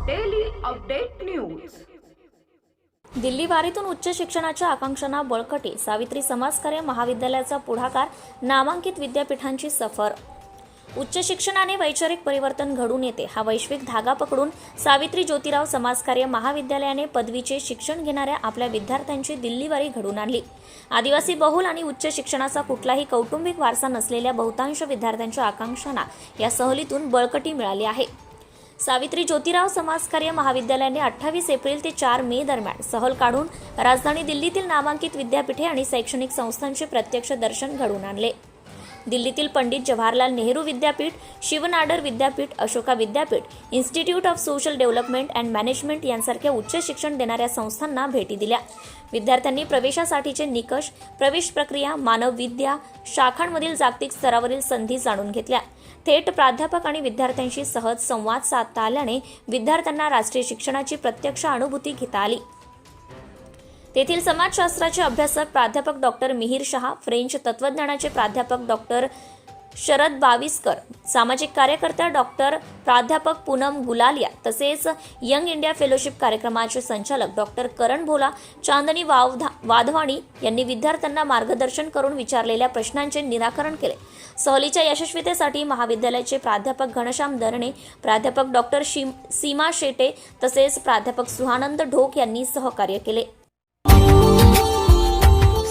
Update news Delhi वारीतून उच्च शिक्षणाच्या आकांक्षांना बळकटी सावित्री समाजकार्य महाविद्यालयाचा पुढाकार नामांकित विद्यापीठांची सफर. उच्च शिक्षणाने वैचारिक परिवर्तन घडून येते. हा वैश्विक धागा पकडून सावित्री ज्योतिराव समाजकार्य महाविद्यालयाने पदवीचे शिक्षण घेणाऱ्या आपल्या विद्यार्थ्यांची दिल्लीवारी घडून आणली. आदिवासी बहुल आणि उच्च शिक्षणाचा कुठलाही कौटुंबिक वारसा नसलेल्या बहुतांश विद्यार्थ्यांच्या आकांक्षांना या सहलीतून बळकटी मिळाली आहे. सावित्री ज्योतिराव समाजकार्य महाविद्यालयाने अठ्ठावीस एप्रिल ते चार मे दरम्यान सहल काढून राजधानी दिल्लीतील नामांकित विद्यापीठे आणि शैक्षणिक संस्थांचे प्रत्यक्ष दर्शन घडवून आणले. दिल्लीतील पंडित जवाहरलाल नेहरू विद्यापीठ शिवनाडर विद्यापीठ अशोका विद्यापीठ institute of social development and management यांसारख्या उच्च शिक्षण देणाऱ्या संस्थांना भेटी दिल्या. विद्यार्थ्यांनी प्रवेशासाठीचे निकष प्रवेश प्रक्रिया मानव विद्या शाखांमधील जागतिक स्तरावरील संधी जाणून घेतल्या. थेट प्राध्यापक आणि विद्यार्थ्यांशी सहज संवाद साधता आल्याने विद्यार्थ्यांना राष्ट्रीय शिक्षणाची प्रत्यक्ष अनुभूती घेता आली. तेथील समाजशास्त्राचे अभ्यासक प्राध्यापक डॉक्टर मिहीर शहा फ्रेंच तत्वज्ञानाचे प्राध्यापक डॉक्टर शरद बाविस्कर सामाजिक कार्यकर्त्या डॉक्टर प्राध्यापक पूनम गुलालिया तसेच यंग इंडिया फेलोशिप कार्यक्रमाचे संचालक डॉक्टर करण भोला चांदनी वावधा वाधवाणी यांनी विद्यार्थ्यांना मार्गदर्शन करून विचारलेल्या प्रश्नांचे निराकरण केले. सहलीच्या यशस्वीतेसाठी महाविद्यालयाचे प्राध्यापक घनश्याम दरणे प्राध्यापक डॉक्टर शिम सीमा शेटे तसेच प्राध्यापक सुहानंद ढोक यांनी सहकार्य केले.